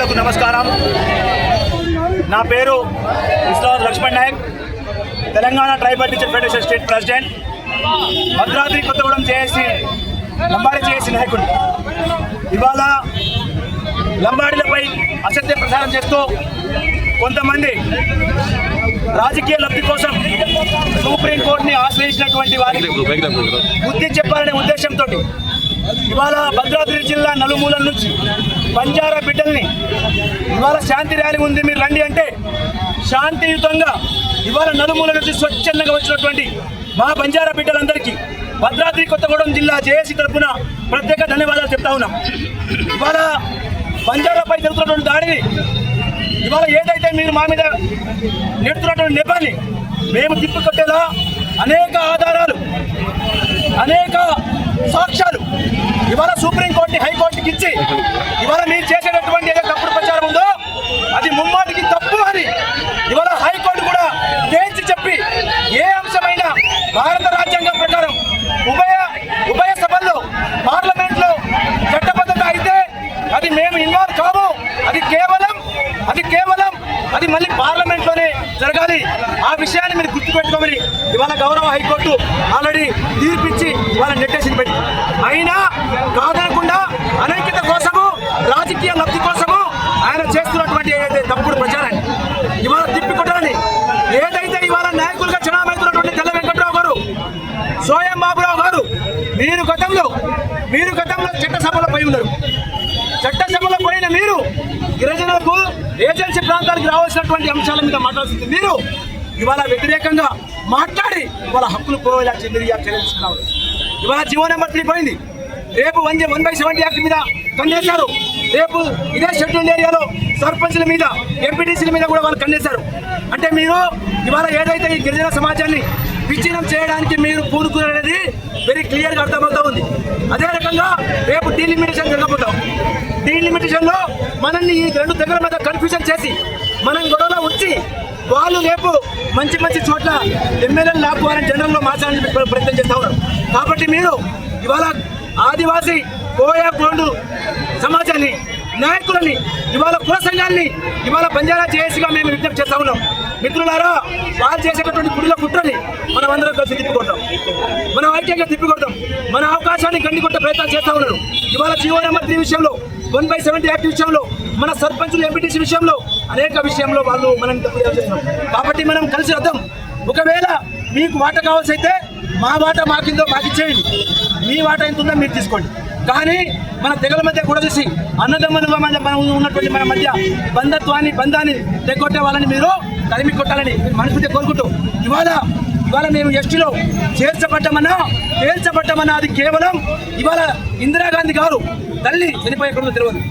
మిత్రులకు నమస్కారం. నా పేరు Vishwanath Laxman Nayak Telangana tribal teacher federation state president Bhadradri Kothagudem చేసి లంబాడి చేసి నాయకుడు. ఇవాళ లంబాడీలపై అసత్య ప్రచారం చేస్తూ కొంతమంది రాజకీయ లబ్ధి కోసం సుప్రీంకోర్టుని ఆశ్రయించినటువంటి వారికి బుద్ధి చెప్పాలనే ఉద్దేశంతో ఇవాళ భద్రాద్రి జిల్లా నలుమూలల నుంచి బంజారా బిడ్డల్ని ఇవాళ శాంతి ర్యాలీ ఉంది మీరు రండి అంటే శాంతియుతంగా ఇవాళ నలుమూల నుంచి స్వచ్ఛందంగా వచ్చినటువంటి మా బంజారా బిడ్డలందరికీ భద్రాద్రి కొత్తగూడెం జిల్లా జేఏసీ తరఫున ప్రత్యేక ధన్యవాదాలు చెప్తా ఉన్నాం. ఇవాళ బంజారాపై జరుగుతున్నటువంటి దాడిని ఇవాళ ఏదైతే మీరు మా మీద నెడుతున్నటువంటి నెపాన్ని మేము తిప్పికొట్టేలా అనేక ఆధారాలు అనేక సాక్ష్యాలు ఇవాళ సుప్రీంకోర్టు హైకోర్టుకి ఇచ్చి ఇవాళ మీరు చేసేటటువంటి ఏదో తప్పుడు ప్రచారం ఉందో అది ముమ్మాటికి తప్పు అని ఇవాళ హైకోర్టు కూడా తేల్చి చెప్పి ఏ అంశమైన భారత రాజ్యాంగం ప్రకారం ఉభయ ఉభయ సభల్లో పార్లమెంట్లో చట్టబద్ధత అయితే అది మేము ఇన్వాల్వ్ కాము. అది కేవలం అది కేవలం అది మళ్ళీ పార్లమెంట్లోనే జరగాలి. ఆ విషయాన్ని మీరు గుర్తుపెట్టుకోమని ఇవాళ గౌరవ హైకోర్టు ఆల్రెడీ తీర్పిచ్చి ఇవాళ నెట్టేసింది పెట్టి అయినా కాదనకుండా అనైక్యత కోసము రాజకీయ లబ్ధి కోసము ఆయన చేస్తున్నటువంటి ఏదైతే తప్పుడు ప్రచారాన్ని ఇవాళ తిప్పికొట్టాలని ఏదైతే ఇవాళ నాయకులుగా చనామవుతున్నటువంటి తెల్ల వెంకట్రావు గారు సోయం బాబురావు గారు మీరు గతంలో మీరు గతంలో చట్టసభలో పోయి ఉన్నారు. చట్టసభలో పోయిన మీరు గిరిజనులకు ఏజెన్సీ ప్రాంతానికి రావాల్సినటువంటి అంశాల మీద మాట్లాడుతుంది మీరు ఇవాళ వ్యతిరేకంగా మాట్లాడి వాళ్ళ హక్కులు పోయేలా మీరు ఇవాళ చెల్లించుకున్నారు ఇవాళ జీవో నెంబర్ త్రీ పోయింది. రేపు one one by seventy act మీద కన్నేశారు. రేపు ఇదే షెడ్యూల్ ఏరియాలో సర్పంచ్ల మీద ఎంపీటీసీల మీద కూడా వాళ్ళు కన్నేశారు. అంటే మీరు ఇవాళ ఏదైతే ఈ గిరిజన సమాజాన్ని విచ్ఛిన్నం చేయడానికి మీరు పూనుకునేది వెరీ క్లియర్గా అర్థమవుతా ఉంది. అదే రకంగా రేపు డీలిమిటేషన్ జరగబోతాం. డీలిమిటేషన్లో మనల్ని ఈ రెండు దగ్గర మీద కన్ఫ్యూజన్ చేసి మనం గొడవలో ఉంచి వాళ్ళు రేపు మంచి మంచి చోట్ల ఎమ్మెల్యేలు లాక్కోవాలని జనరల్లో మాట్లాడాలని ప్రయత్నం చేస్తా ఉన్నారు. కాబట్టి మీరు ఇవాళ ఆదివాసీ కోయా గోండు సమాజాన్ని నాయకులని ఇవాళ కుల సంఘాన్ని ఇవాళ బంజారా చేసిగా మేము విజ్ఞప్తి చేస్తా ఉన్నాం. మిత్రులారా వాళ్ళు చేసేటటువంటి గుడిలో కుట్రని మనం అందరం కలిసి తిప్పికొడతాం మనం ఐక్యంగా తిప్పికొడతాం మన అవకాశాన్ని గండికొట్టే ప్రయత్నాలు చేస్తూ ఉన్నారు. ఇవాళ జీవో నెంబర్ త్రీ విషయంలో వన్ బై సెవెంటీ యాక్ట్ విషయంలో మన సర్పంచులు ఎంపీటీసీ విషయంలో అనేక విషయంలో వాళ్ళు మనం చేస్తున్నాం కాబట్టి మనం కలిసి వద్దాం. ఒకవేళ మీకు వాట కావాల్సి అయితే మా వాట మాకిందో మాకు ఇచ్చేయండి. మీ వాట ఎంత ఉందో మీరు తీసుకోండి. కానీ మన తెగల మధ్య కూడా చూసి అన్నదమ్ముల మధ్య మనం ఉన్నటువంటి మన మధ్య బంధత్వాన్ని బంధాన్ని తెగొట్టే వాళ్ళని మీరు తరిమి కొట్టాలని మనసుతో కోరుకుంటూ ఇవాళ ఇవాళ మేము ఎస్టీలో చేర్చబడ్డమన్నా చేర్చబడ్డమన్నా అది కేవలం ఇవాళ ఇందిరాగాంధీ గారు తల్లి చనిపోయే ఎక్కడుందో తెలియదు.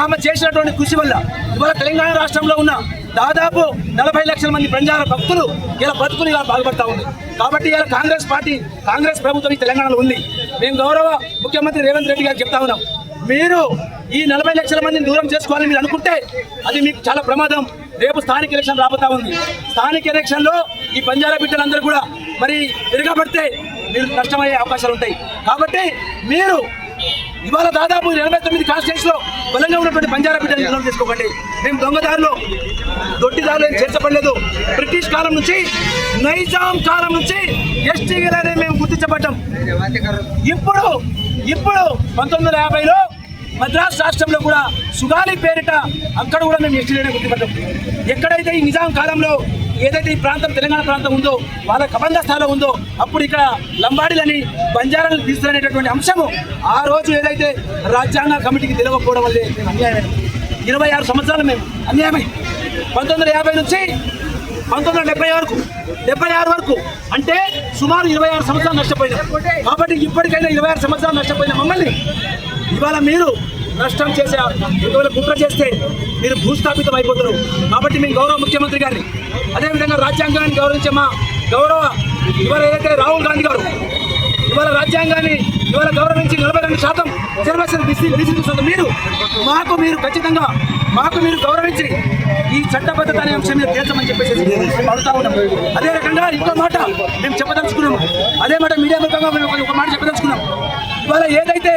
ఆమె చేసినటువంటి కృషి వల్ల ఇవాళ తెలంగాణ రాష్ట్రంలో ఉన్న దాదాపు నలభై లక్షల మంది ప్రజార భక్తులు ఇలా బతుకుని ఇలా బాధపడతా ఉంది. కాబట్టి ఇలా కాంగ్రెస్ పార్టీ కాంగ్రెస్ ప్రభుత్వం ఈ తెలంగాణలో ఉంది. మేము గౌరవ ముఖ్యమంత్రి రేవంత్ రెడ్డి గారు చెప్తా ఉన్నాం. మీరు ఈ నలభై లక్షల మందిని దూరం చేసుకోవాలని మీరు అనుకుంటే అది మీకు చాలా ప్రమాదం. రేపు స్థానిక ఎలక్షన్ రాబోతా ఉంది. స్థానిక ఎలక్షన్లో ఈ బంజారా బిడ్డలందరూ కూడా మరి తిరగబడితే మీరు నష్టమయ్యే అవకాశాలు ఉంటాయి. కాబట్టి మీరు ఇవాళ దాదాపు ఎనభై తొమ్మిది కాన్స్టిట్యూన్స్లో బలంగా ఉన్నటువంటి బంజారా బిడ్డలు నిర్ణయం చేసుకోకండి మేము దొంగదారులు దొడ్డిదారులు ఏం చేర్చబడలేదు. బ్రిటిష్ కాలం నుంచి నైజాం కాలం నుంచి ఎస్టీగానే మేము గుర్తించబడ్డాం. ఇప్పుడు ఇప్పుడు పంతొమ్మిది వందల యాభైలో మద్రాస్ రాష్ట్రంలో కూడా సుగాలి పేరిట అక్కడ కూడా మేము ఎస్టీలనే గుర్తుపడ్డాం. ఎక్కడైతే ఈ నిజాం కాలంలో ఏదైతే ఈ ప్రాంతం తెలంగాణ ప్రాంతం ఉందో వాళ్ళ కబంధ స్థానం ఉందో అప్పుడు ఇక్కడ లంబాడీలని బంజారాలను తీసుకునేటటువంటి అంశము ఆ రోజు ఏదైతే రాజ్యాంగ కమిటీకి తెలియకపోవడం వల్లే మేము ఇరవై ఆరు సంవత్సరాలు మేము అన్యాయమై పంతొమ్మిది యాభై నుంచి పంతొమ్మిది వందల డెబ్బై వరకు డెబ్బై ఆరు వరకు. అంటే సుమారు ఇరవై ఆరు సంవత్సరాలు నష్టపోయినాం. కాబట్టి ఇప్పటికైనా ఇరవై ఆరు సంవత్సరాలు నష్టపోయిన మమ్మల్ని. ఇవాళ మీరు నష్టం చేసే ఒకవేళ కుట్ర చేస్తే మీరు భూస్థాపితం అయిపోతారు కాబట్టి మేము గౌరవ ముఖ్యమంత్రి గారిని అదేవిధంగా రాజ్యాంగాన్ని గౌరవించే మా గౌరవ ఇవాళ ఏదైతే రాహుల్ గాంధీ గారు ఇవాళ రాజ్యాంగాన్ని ఇవాళ గౌరవించి నలభై రెండు శాతం రిజర్వేషన్ బీసీ బీసీ మీరు మాకు మీరు ఖచ్చితంగా మాకు మీరు గౌరవించి ఈ చట్టబద్ధత అనే అంశం మీద తేల్చమని చెప్పేసి మేము అడుగుతా ఉన్నాం. అదే రకంగా ఇంకో మాట మేము చెప్పదలుచుకున్నాము అదే మాట మీడియా ముఖంగా మేము ఒక- ఒక మాట చెప్పదలుచుకున్నాం. ఇవాళ ఏదైతే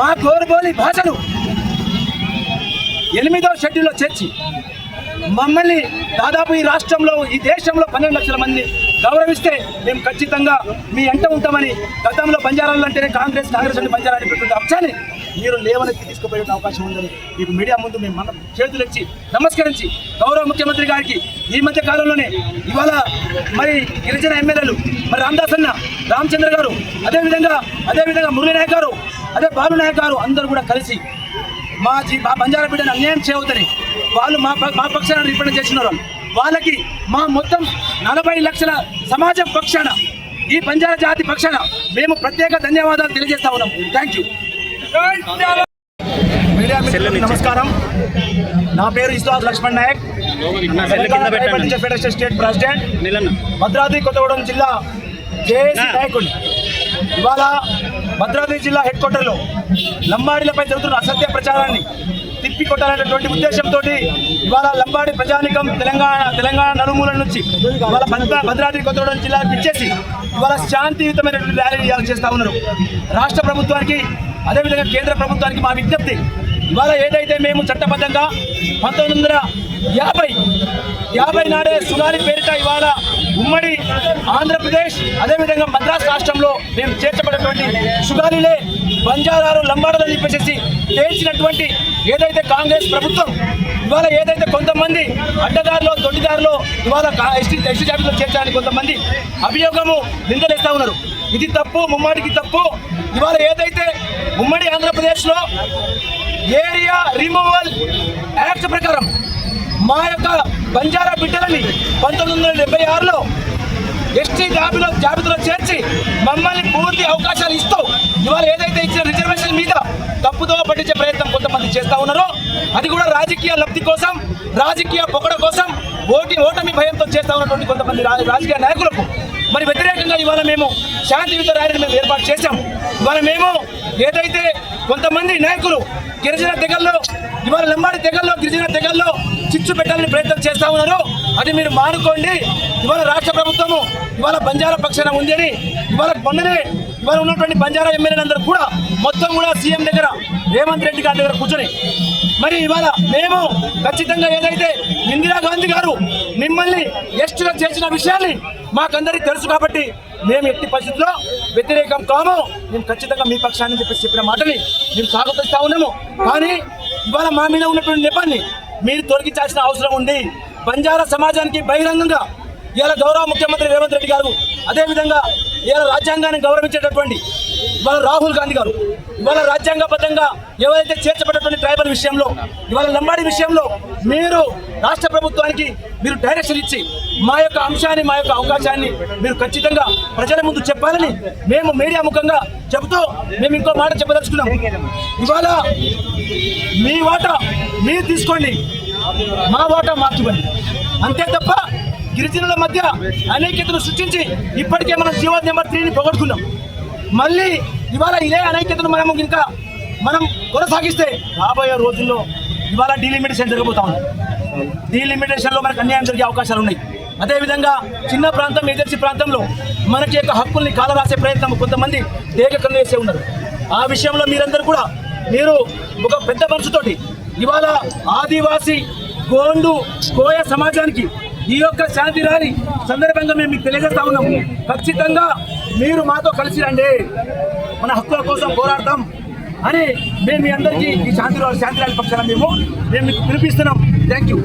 మా గోరుబోలి భాషను ఎనిమిదో షెడ్యూల్లో చేర్చి మమ్మల్ని దాదాపు ఈ రాష్ట్రంలో ఈ దేశంలో పన్నెండు లక్షల మంది గౌరవిస్తే మేము ఖచ్చితంగా మీ ఎంట ఉంటామని గతంలో బంజారాలు అంటేనే కాంగ్రెస్ కాంగ్రెస్ అంటే బంజారా అనేటువంటి అంశాన్ని మీరు లేవనెత్తి తీసుకుపోయే అవకాశం ఉందని మీకు మీడియా ముందు మేము మన చేతులెచ్చి నమస్కరించి గౌరవ ముఖ్యమంత్రి గారికి ఈ మధ్య కాలంలోనే ఇవాళ మరి గిరిజన ఎమ్మెల్యేలు మరి రామదాస్ అన్న రామచంద్ర గారు అదేవిధంగా అదేవిధంగా మురళీ నాయక్ గారు అదే బాలు నాయక్ గారు అందరూ కూడా కలిసి మా జీ మా బంజారా బిడ్డను అన్యాయం చేయవద్దని వాళ్ళు మా ప- మా పక్షాన రిప్రజెంట్ చేస్తున్నారు. వాళ్ళు. వాళ్ళకి మా మొత్తం నలభై లక్షల సమాజం పక్షాన ఈ బంజారా జాతి పక్షాన మేము ప్రత్యేక ధన్యవాదాలు తెలియజేస్తా ఉన్నాం. థ్యాంక్ యూ నమస్కారం. నా పేరు Islam Laxman Nayak. Federation state president. Bhadradri Kothagudem జిల్లా జేఏసీ నాయకుడు. ఇవాళ భద్రాద్రి జిల్లా హెడ్ క్వార్టర్లో లంబాడీలపై జరుగుతున్న అసత్య ప్రచారాన్ని తిప్పి కొట్టాలనేటువంటి ఉద్దేశంతో ఇవాళ లంబాడి ప్రజానికం తెలంగాణ తెలంగాణ నలుమూల నుంచి ఇవాళ భద్రా భద్రాద్రి కొత్తగూడెం జిల్లాకు ఇచ్చేసి ఇవాళ శాంతియుతమైనటువంటి ర్యాలీ ఇవాళ చేస్తూ ఉన్నారు. రాష్ట్ర ప్రభుత్వానికి అదేవిధంగా కేంద్ర ప్రభుత్వానికి మా విజ్ఞప్తి ఇవాళ ఏదైతే మేము చట్టబద్ధంగా పంతొమ్మిది వందల యాభై యాభై నాడే సునాలి పేరిట ఇవాళ ఉమ్మడి ఆంధ్రప్రదేశ్ అదేవిధంగా మద్రాస్ రాష్ట్రంలో మేము చేర్చబడినటువంటి సుగాలిలే బంజారాలు లంబాడలు చెప్పేసి తేల్చినటువంటి ఏదైతే కాంగ్రెస్ ప్రభుత్వం ఇవాళ ఏదైతే కొంతమంది అడ్డదారిలో దొడ్డిదారిలో ఇవాళ ఎస్టీ ఎస్టీ జాబితాలో చేర్చాలని కొంతమంది అభియోగము నిందలేస్తా ఉన్నారు. ఇది తప్పు ముమ్మడికి తప్పు. ఇవాళ ఏదైతే ఉమ్మడి ఆంధ్రప్రదేశ్లో ఏరియా రిమూవల్ యాక్ట్ ప్రకారం మా యొక్క బంజారా బిడ్డలని పంతొమ్మిది వందల డెబ్బై ఆరులో ఎస్టీ జాబిలో జాబితాలో చేర్చి మమ్మల్ని పూర్తి అవకాశాలు ఇస్తూ ఇవాళ ఏదైతే ఇచ్చిన రిజర్వేషన్ మీద తప్పుదో పట్టించే ప్రయత్నం కొంతమంది చేస్తూ ఉన్నారో అది కూడా రాజకీయ లబ్ధి కోసం రాజకీయ పొగడ కోసం ఓటి ఓటమి భయంతో చేస్తూ ఉన్నటువంటి కొంతమంది రాజకీయ నాయకులకు మరి వ్యతిరేకంగా ఇవాళ మేము శాంతియుత ర్యాలీని మేము ఏర్పాటు చేశాం. ఇవాళ మేము ఏదైతే కొంతమంది నాయకులు గిరిజన తెగల్లో ఇవాళ లంబాడి తెగల్లో గిరిజన తెగల్లో చిచ్చు పెట్టాలని ప్రయత్నం చేస్తా ఉన్నారు. అది మీరు మానుకోండి. ఇవాళ రాష్ట్ర ప్రభుత్వము ఇవాళ బంజారా పక్షాన ఉంది అని ఇవాళ మొన్ననే ఇవాళ ఉన్నటువంటి బంజారా ఎమ్మెల్యేలందరూ కూడా మొత్తం కూడా సీఎం దగ్గర రేవంత్ రెడ్డి గారి దగ్గర కూర్చొని మరి ఇవాళ మేము ఖచ్చితంగా ఏదైతే ఇందిరాగాంధీ గారు మిమ్మల్ని ఎస్టీలో చేసిన విషయాన్ని మాకందరికీ తెలుసు కాబట్టి మేము ఎట్టి పరిస్థితుల్లో వ్యతిరేకం కాము. మేము ఖచ్చితంగా మీ పక్షాన్ని చెప్పి చెప్పిన మాటని మేము స్వాగతిస్తా ఉన్నాము. కానీ ఇవాళ మా మీద ఉన్నటువంటి నెపాన్ని మీరు తొలగించాల్సిన అవసరం ఉంది. బంజారా సమాజానికి బహిరంగంగా ఇవాళ గౌరవ ముఖ్యమంత్రి రేవంత్ రెడ్డి గారు అదేవిధంగా ఇవాళ రాజ్యాంగాన్ని గౌరవించేటటువంటి ఇవాళ రాహుల్ గాంధీ గారు ఇవాళ రాజ్యాంగబద్ధంగా ఎవరైతే చేర్చబడినటువంటి ట్రైబల్ విషయంలో ఇవాళ లంబాడి విషయంలో మీరు రాష్ట్ర ప్రభుత్వానికి మీరు డైరెక్షన్ ఇచ్చి మా యొక్క అంశాన్ని మా యొక్క అవకాశాన్ని మీరు ఖచ్చితంగా ప్రజల ముందు చెప్పాలని మేము మీడియా ముఖంగా చెబుతూ మేము ఇంకో మాట చెప్పదలుచుకున్నాం. ఇవాళ మీ వాటా మీరు తీసుకోండి. మా వాటా మాకు అంతే తప్ప గిరిజనుల మధ్య అనేకతను సృష్టించి ఇప్పటికే మనం జీవో నెంబర్ త్రీని పొగడుకున్నాం మళ్ళీ ఇవాళ ఇదే అనైక్యతను మనము ఇంకా మనం కొనసాగిస్తే రాబోయే రోజుల్లో ఇవాళ డీలిమిటేషన్ జరగబోతా ఉంది. డీలిమిటేషన్లో మనకు అన్యాయం జరిగే అవకాశాలు ఉన్నాయి. అదేవిధంగా చిన్న ప్రాంతం ఏజెన్సీ ప్రాంతంలో మనకి యొక్క హక్కుల్ని కాలరాసే ప్రయత్నం కొంతమంది దేగకలు వేసే ఉన్నారు. ఆ విషయంలో మీరందరూ కూడా మీరు ఒక పెద్ద మనసుతోటి ఇవాళ ఆదివాసీ గోండు కోయ సమాజానికి ఈ యొక్క శాంతి ర్యాలీ సందర్భంగా మేము మీకు తెలియజేస్తా ఉన్నాము. ఖచ్చితంగా మీరు మాతో కలిసి రండి. మన హక్కుల కోసం పోరాడతాం. అని మేము మీ అందరికీ ఈ శాంతి ర్యాలీ- శాంతి ర్యాలీ పక్షాన మేము మేము పిలిపిస్తున్నాం థ్యాంక్ యూ